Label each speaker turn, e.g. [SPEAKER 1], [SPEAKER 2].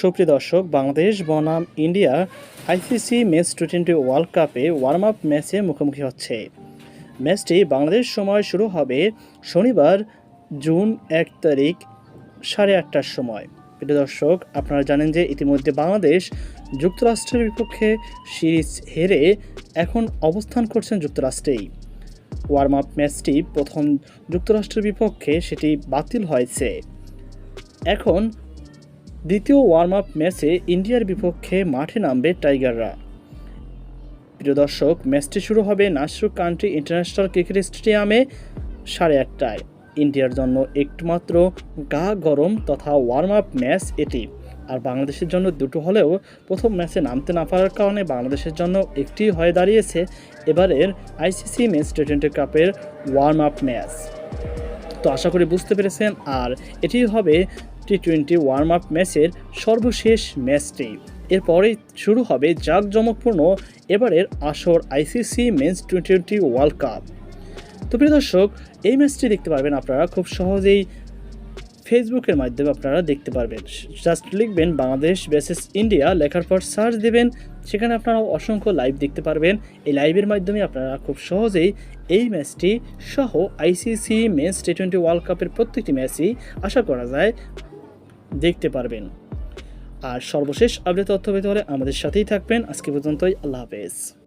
[SPEAKER 1] সুপ্রিয় দর্শক, বাংলাদেশ, বনাম, India ICC match T twenty world কাপে ওয়ার্ম আপ ম্যাচে মুখোমুখি হচ্ছে। ম্যাচটি বাংলাদেশ সময় শুরু হবে শনিবার, জুন এক তারিখ সাড়ে আটটার সময়। প্রিয় দর্শক, আপনারা জানেন যে ইতিমধ্যে বাংলাদেশ যুক্তরাষ্ট্রের বিপক্ষে সিরিজ হেরে এখন অবস্থান করছেন যুক্তরাষ্ট্রেই। ওয়ার্ম আপ ম্যাচটি প্রথম যুক্তরাষ্ট্রের বিপক্ষে সেটি বাতিল হয়েছে। এখন দ্বিতীয় ওয়ার্ম আপ ম্যাচে ইন্ডিয়ার বিপক্ষে মাঠে নামবে টাইগাররা। প্রিয় দর্শক, ম্যাচটি শুরু হবে নাসরু কান্ট্রি ইন্টারন্যাশনাল ক্রিকেট স্টেডিয়ামে সাড়ে আটটায়। ইন্ডিয়ার জন্য একটুমাত্র গা গরম তথা ওয়ার্ম আপ ম্যাচ এটি। আর বাংলাদেশের জন্য দুটো হলেও প্রথম ম্যাচে নামতে না পারার কারণে বাংলাদেশের জন্য একটি হয়ে দাঁড়িয়েছে এবারের আইসিসি ম্যাচ টি টোয়েন্টি কাপের ওয়ার্ম আপ ম্যাচ। তো আশা করি বুঝতে পেরেছেন, আর এটি হবে টি টোয়েন্টি ওয়ার্ম আপ ম্যাচের সর্বশেষ ম্যাচটি। এরপরে শুরু হবে জাঁকজমকপূর্ণ এবারের আসর ICC men's T twenty world cup তো প্রিয় দর্শক, এই ম্যাচটি দেখতে পারবেন আপনারা খুব সহজেই। ফেসবুকের মাধ্যমে আপনারা দেখতে পারবেন। জাস্ট লিখবেন বাংলাদেশ বেসিস ইন্ডিয়া লেখার পর সার্চ দেবেন, সেখানে আপনারা অসংখ্য লাইভ দেখতে পারবেন। এই লাইভের মাধ্যমে আপনারা খুব সহজেই এই ম্যাচটি সহ ICC men's T twenty world কাপের প্রত্যেকটি ম্যাচই আশা করা যায় দেখতে পারবেন। আর সর্বশেষ আপডেট তথ্য পেতে হলে আমাদের সাথেই থাকবেন। আজকে পর্যন্তই, আল্লাহ হাফেজ।